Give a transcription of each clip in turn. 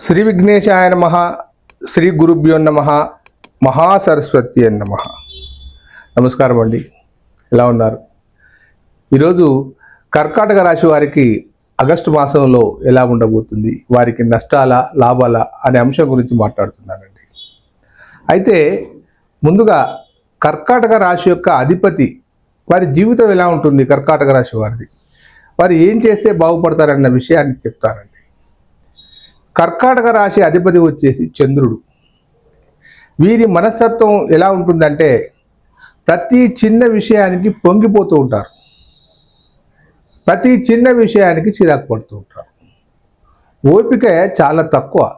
శ్రీ విఘ్నేశాయ నమ శ్రీ గురుభ్యో నమ మహాసరస్వతి నమ. నమస్కారం అండి. ఎలా ఉన్నారు? ఈరోజు కర్కాటక రాశి వారికి ఆగస్టు మాసంలో ఎలా ఉండబోతుంది? వారికి నష్టాల లాభాల అనే అంశం గురించి మాట్లాడుతున్నానండి. అయితే ముందుగా కర్కాటక రాశి యొక్క అధిపతి వారి జీవితం ఎలా ఉంటుంది కర్కాటక రాశి వారిది? వారు ఏం చేస్తే బాగుపడతారన్న విషయాన్ని చెప్తారండి కర్కాటక రాశి అధిపతి వచ్చేసి చంద్రుడు. వీరి మనస్తత్వం ఎలా ఉంటుందంటే ప్రతి చిన్న విషయానికి పొంగిపోతూ ఉంటారు. ప్రతి చిన్న విషయానికి చిరాకు పడుతూ ఉంటారు. ఓపిక చాలా తక్కువ.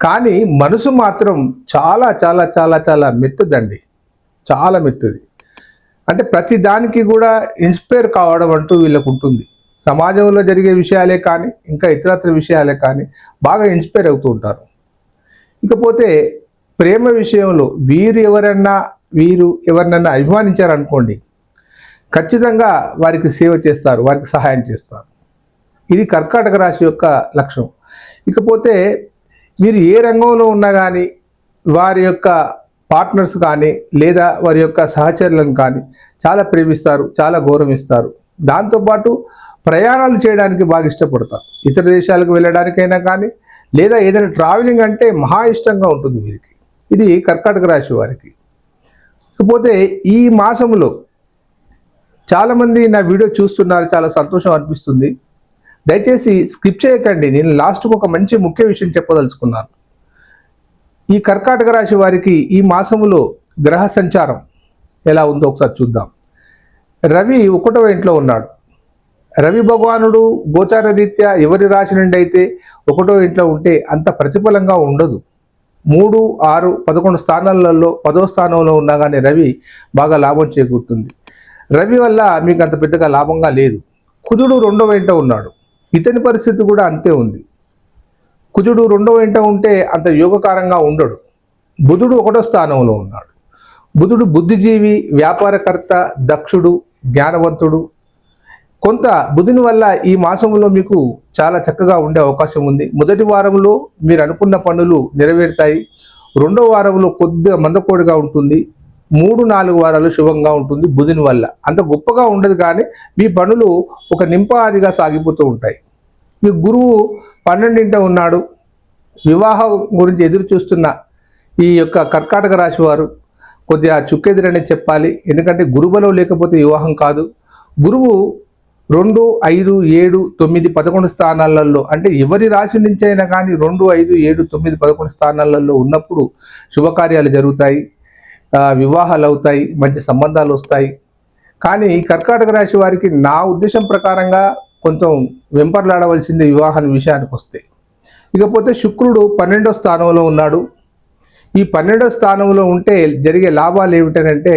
కానీ మనసు మాత్రం చాలా చాలా చాలా చాలా మెత్తదండి. చాలా మెత్తది. అంటే ప్రతి దానికి కూడా ఇన్స్పైర్ కావడం అంటూ వీళ్ళకు ఉంటుంది సమాజంలో జరిగే విషయాలే కానీ ఇంకా ఇతరత్ర విషయాలే కానీ బాగా ఇన్స్పైర్ అవుతూ ఉంటారు. ఇకపోతే ప్రేమ విషయంలో వీరు ఎవరన్నా వీరు ఎవరినన్నా అభిమానించారనుకోండి ఖచ్చితంగా వారికి సేవ చేస్తారు వారికి సహాయం చేస్తారు. ఇది కర్కాటక రాశి యొక్క లక్ష్యం ఇకపోతే మీరు ఏ రంగంలో ఉన్నా కానీ వారి యొక్క పార్ట్నర్స్ కానీ లేదా వారి యొక్క సహచరులను కానీ చాలా ప్రేమిస్తారు చాలా గౌరవిస్తారు. దాంతోపాటు ప్రయాణాలు చేయడానికి బాగా ఇష్టపడతారు. ఇతర దేశాలకు వెళ్ళడానికైనా కానీ లేదా ఏదైనా ట్రావెలింగ్ అంటే మహా ఇష్టంగా ఉంటుంది వీరికి. ఇది కర్కాటక రాశి వారికి. ఇకపోతే ఈ మాసంలో చాలామంది నా వీడియో చూస్తున్నారు చాలా సంతోషం అనిపిస్తుంది. దయచేసి స్కిప్ చేయకండి. నేను లాస్ట్కు ఒక మంచి ముఖ్య విషయం చెప్పదలుచుకున్నాను. ఈ కర్కాటక రాశి వారికి ఈ మాసములో గ్రహ సంచారం ఎలా ఉందో ఒకసారి చూద్దాం. రవి ఒకటవ ఇంట్లో ఉన్నాడు. రవి భగవానుడు గోచార రీత్యా ఎవరి రాశి నుండి అయితే ఒకటో ఇంట్లో ఉంటే అంత ప్రతిఫలంగా ఉండదు. మూడు ఆరు పదకొండు స్థానాలలో పదో స్థానంలో ఉన్నా కానీ రవి బాగా లాభం చేకూరుతుంది. రవి వల్ల మీకు అంత పెద్దగా లాభంగా లేదు. కుజుడు రెండవ ఇంట ఉన్నాడు. ఇతని పరిస్థితి కూడా అంతే ఉంది. కుజుడు రెండవ ఇంట ఉంటే అంత యోగకారంగా ఉండడు. బుధుడు ఒకటో స్థానంలో ఉన్నాడు. బుధుడు బుద్ధిజీవి వ్యాపారకర్త దక్షుడు జ్ఞానవంతుడు కొంత బుధుని వల్ల ఈ మాసంలో మీకు చాలా చక్కగా ఉండే అవకాశం ఉంది. మొదటి వారంలో మీరు అనుకున్న పనులు నెరవేరుతాయి. రెండో వారంలో కొద్దిగా మందకోడిగా ఉంటుంది. మూడు నాలుగు వారాలు శుభంగా ఉంటుంది బుధుని వల్ల. అంత గొప్పగా ఉండదు కానీ మీ పనులు ఒక నింపాదిగా సాగిపోతూ ఉంటాయి. మీ గురువు పన్నెండింట ఉన్నాడు. వివాహం గురించి ఎదురు చూస్తున్న ఈ యొక్క కర్కాటక రాశి వారు కొద్దిగా చుక్కెదురనే చెప్పాలి. ఎందుకంటే గురుబలం లేకపోతే వివాహం కాదు. గురువు రెండు ఐదు ఏడు తొమ్మిది పదకొండు స్థానాలలో అంటే ఎవరి రాశి నుంచి అయినా కానీ రెండు ఐదు ఏడు తొమ్మిది పదకొండు స్థానాలలో ఉన్నప్పుడు శుభకార్యాలు జరుగుతాయి. వివాహాలు అవుతాయి మంచి సంబంధాలు వస్తాయి. కానీ కర్కాటక రాశి వారికి నా ఉద్దేశం ప్రకారంగా కొంచెం వెంపర్లాడవలసింది వివాహం విషయానికి వస్తే. ఇకపోతే శుక్రుడు పన్నెండో స్థానంలో ఉన్నాడు. ఈ పన్నెండో స్థానంలో ఉంటే జరిగే లాభాలు ఏమిటనంటే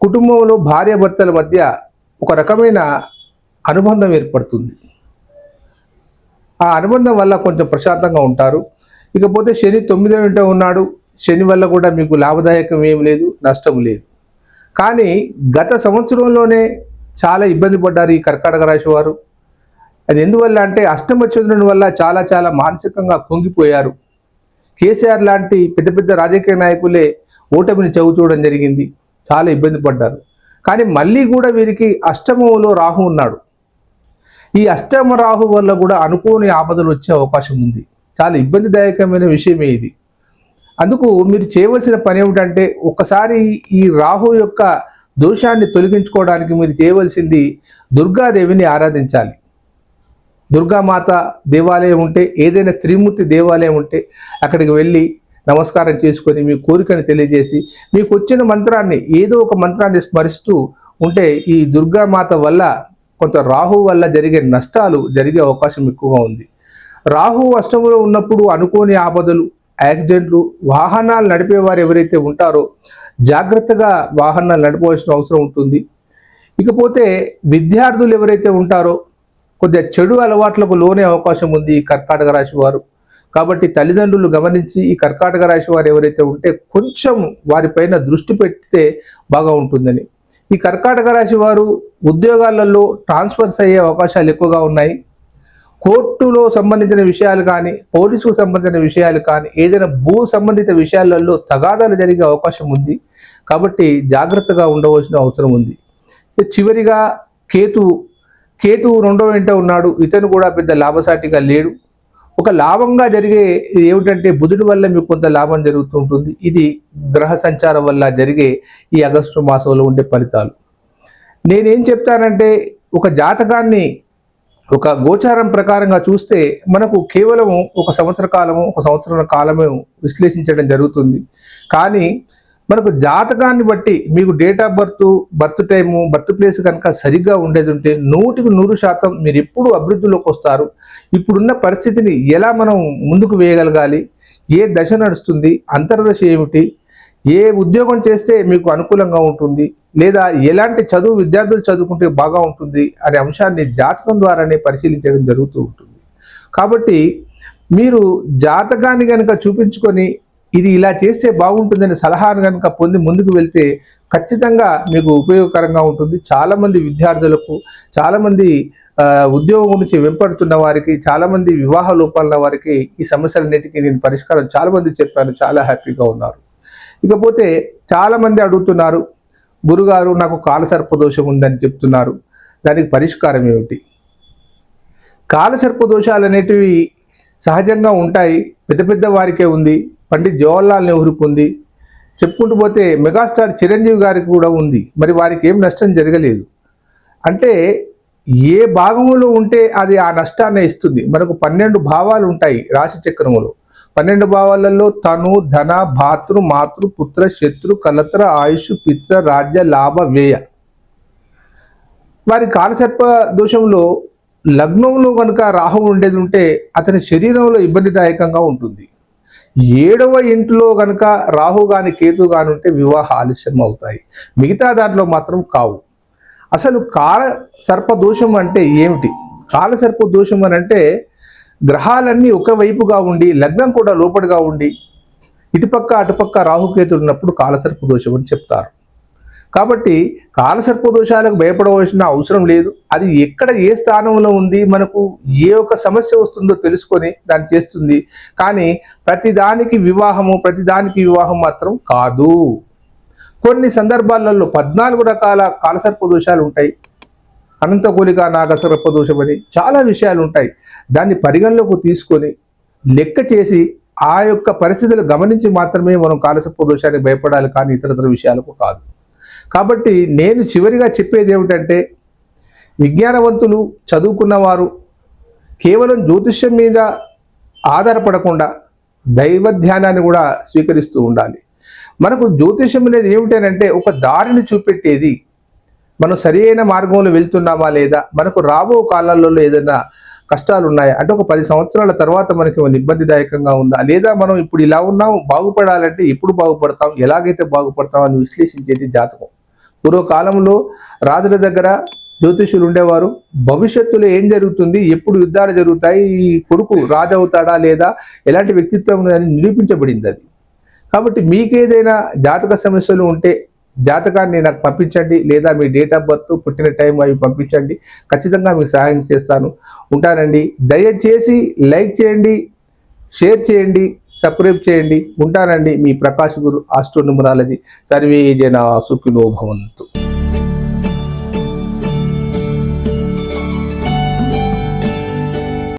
కుటుంబంలో భార్యాభర్తల మధ్య ఒక రకమైన అనుబంధం ఏర్పడుతుంది. ఆ అనుబంధం వల్ల కొంచెం ప్రశాంతంగా ఉంటారు. ఇకపోతే శని తొమ్మిదో ఇంట ఉన్నాడు. శని వల్ల కూడా మీకు లాభదాయకం ఏం లేదు నష్టం లేదు. కానీ గత సంవత్సరంలోనే చాలా ఇబ్బంది పడ్డారు ఈ కర్కాటక రాశి వారు. అది ఎందువల్ల అంటే అష్టమ చంద్రుని వల్ల చాలా చాలా మానసికంగా కుంగిపోయారు. కేసీఆర్ లాంటి పెద్ద పెద్ద రాజకీయ నాయకులే ఓటమిని చవి చూడడం జరిగింది. చాలా ఇబ్బంది పడ్డారు. కానీ మళ్ళీ కూడా వీరికి అష్టమంలో రాహు ఉన్నాడు. ఈ అష్టమ రాహు వల్ల కూడా అనుకోని ఆపదలు వచ్చే అవకాశం ఉంది. చాలా ఇబ్బందిదాయకమైన విషయమే ఇది. అందుకు మీరు చేయవలసిన పని ఏమిటంటే ఒకసారి ఈ రాహు యొక్క దోషాన్ని తొలగించుకోవడానికి మీరు చేయవలసింది దుర్గాదేవిని ఆరాధించాలి. దుర్గామాత దేవాలయం ఉంటే ఏదైనా స్త్రీమూర్తి దేవాలయం ఉంటే అక్కడికి వెళ్ళి నమస్కారం చేసుకొని మీ కోరికను తెలియజేసి మీకు వచ్చిన మంత్రాన్ని ఏదో ఒక మంత్రాన్ని స్మరిస్తూ ఉంటే ఈ దుర్గామాత వల్ల కొంత రాహు వల్ల జరిగే నష్టాలు జరిగే అవకాశం ఎక్కువగా ఉంది. రాహు అష్టములో ఉన్నప్పుడు అనుకోని ఆపదలు యాక్సిడెంట్లు వాహనాలు నడిపేవారు ఎవరైతే ఉంటారో జాగ్రత్తగా వాహనాలు నడపవలసిన అవసరం ఉంటుంది. ఇకపోతే విద్యార్థులు ఎవరైతే ఉంటారో కొద్దిగా చెడు అలవాట్లకు లోనే అవకాశం ఉంది ఈ కర్కాటక రాశి వారు. కాబట్టి తల్లిదండ్రులు గమనించి ఈ కర్కాటక రాశి వారు ఎవరైతే ఉంటే కొంచెం వారిపైన దృష్టి పెడితే బాగా ఉంటుందని. ఈ కర్కాటక రాశి వారు ఉద్యోగాలలో ట్రాన్స్ఫర్స్ అయ్యే అవకాశాలు ఎక్కువగా ఉన్నాయి. కోర్టులో సంబంధించిన విషయాలు కానీ పోలీసుకు సంబంధించిన విషయాలు కానీ ఏదైనా భూ సంబంధిత విషయాలలో తగాదాలు జరిగే అవకాశం ఉంది. కాబట్టి జాగ్రత్తగా ఉండవలసిన అవసరం ఉంది. చివరిగా కేతు కేతు రెండో వెంట ఉన్నాడు. ఇతను కూడా పెద్ద లాభసాటిగా లేడు. ఒక లాభంగా జరిగే ఇది ఏమిటంటే బుధుడి వల్ల మీకు కొంత లాభం జరుగుతుంటుంది. ఇది గ్రహ సంచారం వల్ల జరిగే ఈ ఆగస్టు మాసంలో ఉండే ఫలితాలు. నేనేం చెప్తానంటే ఒక జాతకాన్ని ఒక గోచారం ప్రకారంగా చూస్తే మనకు కేవలం ఒక సంవత్సర కాలము ఒక సంవత్సరం కాలమే విశ్లేషించడం జరుగుతుంది. కానీ మనకు జాతకాన్ని బట్టి మీకు date of birth birth time birth place కనుక సరిగ్గా ఉండేది ఉంటే నూటికి నూరు శాతం మీరు ఎప్పుడు అభివృద్ధిలోకి వస్తారు. ఇప్పుడున్న పరిస్థితిని ఎలా మనం ముందుకు వేయగలగాలి? ఏ దశ నడుస్తుంది? అంతర్దశ ఏమిటి? ఏ ఉద్యోగం చేస్తే మీకు అనుకూలంగా ఉంటుంది? లేదా ఎలాంటి చదువు విద్యార్థులు చదువుకుంటే బాగా ఉంటుంది? అనే అంశాన్ని జాతకం ద్వారానే పరిశీలించడం జరుగుతూ ఉంటుంది. కాబట్టి మీరు జాతకాన్ని కనుక చూపించుకొని ఇది ఇలా చేస్తే బాగుంటుందనే సలహాను కనుక పొంది ముందుకు వెళ్తే ఖచ్చితంగా మీకు ఉపయోగకరంగా ఉంటుంది. చాలామంది విద్యార్థులకు చాలామంది ఉద్యోగం నుంచి వెంపడుతున్న వారికి చాలామంది వివాహ లోపాల వారికి ఈ సమస్యలన్నిటికీ నేను పరిష్కారం చాలామంది చెప్పాను. చాలా హ్యాపీగా ఉన్నారు. ఇకపోతే చాలామంది అడుగుతున్నారు గురుగారు నాకు కాలసర్ప దోషం ఉందని చెప్తున్నారు. దానికి పరిష్కారం ఏమిటి? కాలసర్ప దోషాలు అనేటివి సహజంగా ఉంటాయి. పెద్ద పెద్ద వారికే ఉంది. పండిత్ జవహర్లాల్ నెహ్రూకు ఉంది చెప్పుకుంటూ పోతే మెగాస్టార్ చిరంజీవి గారికి కూడా ఉంది. మరి వారికి ఏం నష్టం జరగలేదు. అంటే ఏ భాగంలో ఉంటే అది ఆ నష్టాన్ని ఇస్తుంది. మనకు పన్నెండు భావాలు ఉంటాయి రాశి చక్రములో. పన్నెండు భావాలలో తను ధన భాతృ మాతృ పుత్ర శత్రు కలత్ర ఆయుష్ పిత్ర రాజ్య లాభ వ్యయ. వారి కాలసర్ప దోషంలో లగ్నంలో కనుక రాహు ఉండేది ఉంటే అతని శరీరంలో ఇబ్బందిదాయకంగా ఉంటుంది. ఏడవ ఇంట్లో కనుక రాహు గాని కేతు గాని ఉంటే వివాహ ఆలస్యం అవుతాయి. మిగతా దాంట్లో మాత్రం కావు. అసలు కాల సర్ప దోషం అంటే ఏమిటి? కాల సర్ప దోషం అని అంటే గ్రహాలన్నీ ఒకవైపుగా ఉండి లగ్నం కూడా లోపలిగా ఉండి ఇటుపక్క అటుపక్క రాహుకేతులు ఉన్నప్పుడు కాలసర్ప దోషం అని చెప్తారు. కాబట్టి కాలసర్ప దోషాలకు భయపడవలసిన అవసరం లేదు. అది ఎక్కడ ఏ స్థానంలో ఉంది మనకు ఏ ఒక సమస్య వస్తుందో తెలుసుకొని దాన్ని చేస్తుంది. కానీ ప్రతిదానికి వివాహము ప్రతిదానికి వివాహం మాత్రం కాదు. కొన్ని సందర్భాలలో పద్నాలుగు రకాల కాలసర్ప దోషాలు ఉంటాయి. అనంతకూలిక నాగసర్ప దోషం అని చాలా విషయాలు ఉంటాయి. దాన్ని పరిగణలోకి తీసుకొని లెక్క చేసి ఆ యొక్క పరిస్థితులు గమనించి మాత్రమే మనం కాలసర్ప దోషానికి భయపడాలి కానీ ఇతరతర విషయాలకు కాదు. కాబట్టి నేను చివరిగా చెప్పేది ఏమిటంటే విజ్ఞానవంతులు చదువుకున్నవారు కేవలం జ్యోతిష్యం మీద ఆధారపడకుండా దైవ ధ్యానాన్ని కూడా స్వీకరిస్తూ ఉండాలి. మనకు జ్యోతిష్యం అనేది ఏమిటనంటే ఒక దారిని చూపెట్టేది. మనం సరియైన మార్గంలో వెళ్తున్నామా లేదా? మనకు రాబో కాలాల్లో ఏదైనా కష్టాలు ఉన్నాయా అంటే ఒక పది సంవత్సరాల తర్వాత మనకి ఇబ్బందిదాయకంగా ఉందా? లేదా మనం ఇప్పుడు ఇలా ఉన్నాం బాగుపడాలంటే ఎప్పుడు బాగుపడతాం? ఎలాగైతే బాగుపడతాం అని విశ్లేషించేది జాతకం. పూర్వకాలంలో రాజుల దగ్గర జ్యోతిషులు ఉండేవారు. భవిష్యత్తులో ఏం జరుగుతుంది? ఎప్పుడు యుద్ధాలు జరుగుతాయి? ఈ కొడుకు రాజు అవుతాడా లేదా? ఎలాంటి వ్యక్తిత్వం అని నిరూపించబడింది అది. కాబట్టి మీకేదైనా జాతక సమస్యలు ఉంటే జాతకాన్ని నాకు పంపించండి లేదా మీ డేట్ ఆఫ్ బర్త్ పుట్టిన టైం అవి పంపించండి. ఖచ్చితంగా మీకు సహాయం చేస్తాను. ఉంటానండి. దయచేసి లైక్ చేయండి. షేర్ చేయండి సబ్స్క్రైబ్ చేయండి ఉంటానండి మీ ప్రకాష్ గురు ఆస్ట్రో న్యూమరాలజీ. సర్వే జన సుఖినో భవంతు.